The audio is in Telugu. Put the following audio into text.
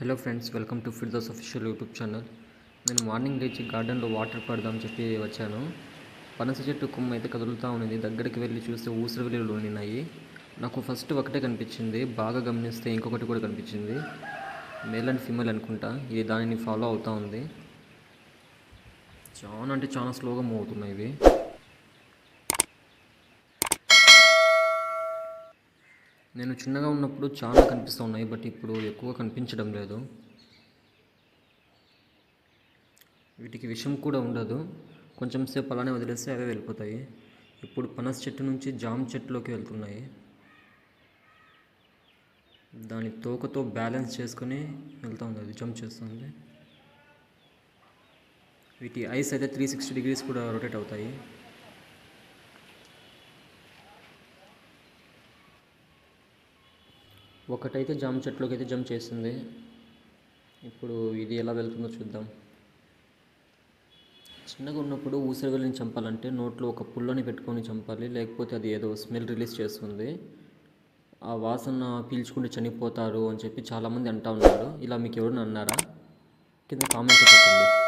Hello friends welcome to Firdous official YouTube channel నేను మార్నింగ్ లేచి గార్డెన్లో వాటర్ పడదామని చెప్పి వచ్చాను. పనస చెట్టు కొమ్మ అయితే కదులుతూ ఉంది దగ్గరికి వెళ్ళి చూస్తే ఊసరవెల్లులు ఉన్నాయి. నాకు ఫస్ట్ ఒకటే కనిపించింది. బాగా గమనిస్తే ఇంకొకటి కూడా కనిపించింది. మేల్ అండ్ ఫీమేల్ అనుకుంటా. ఇది దానిని ఫాలో అవుతూ ఉంది. చాలా అంటే చాలా స్లోగా మూవ్ అవుతున్నాయి ఇవి. నేను చిన్నగా ఉన్నప్పుడు చాలా కనిపిస్తూ ఉన్నాయి బట్ ఇప్పుడు ఎక్కువ కనిపించడం లేదు. వీటికి విషం కూడా ఉండదు. కొంచెం సేపు అలానే వదిలేస్తే అవే వెళ్ళిపోతాయి. ఇప్పుడు పనస చెట్టు నుంచి జామ చెట్టులోకి వెళ్తున్నాయి. దాని తోకతో బ్యాలెన్స్ చేసుకొని వెళ్తూ ఉంది అది జంప్ చేస్తుంది వీటి ఐస్ అయితే త్రీ సిక్స్టీ డిగ్రీస్ కూడా రొటేట్ అవుతాయి. ఒకటైతే జామ చెట్లోకి అయితే జంప్ చేస్తుంది. ఇప్పుడు ఇది ఎలా వెళ్తుందో చూద్దాం. చిన్నగా ఉన్నప్పుడు ఊసరవెల్లిని చంపాలంటే నోట్లో ఒక పుల్లని పెట్టుకొని చంపాలి లేకపోతే అది ఏదో స్మెల్ రిలీజ్ చేస్తుంది. ఆ వాసన పీల్చుకుంటే చనిపోతారు అని చెప్పి చాలామంది అంటూ ఉన్నారు. ఇలా మీకు ఎవరైనా అన్నారా? కింద కామెంట్ చెప్పండి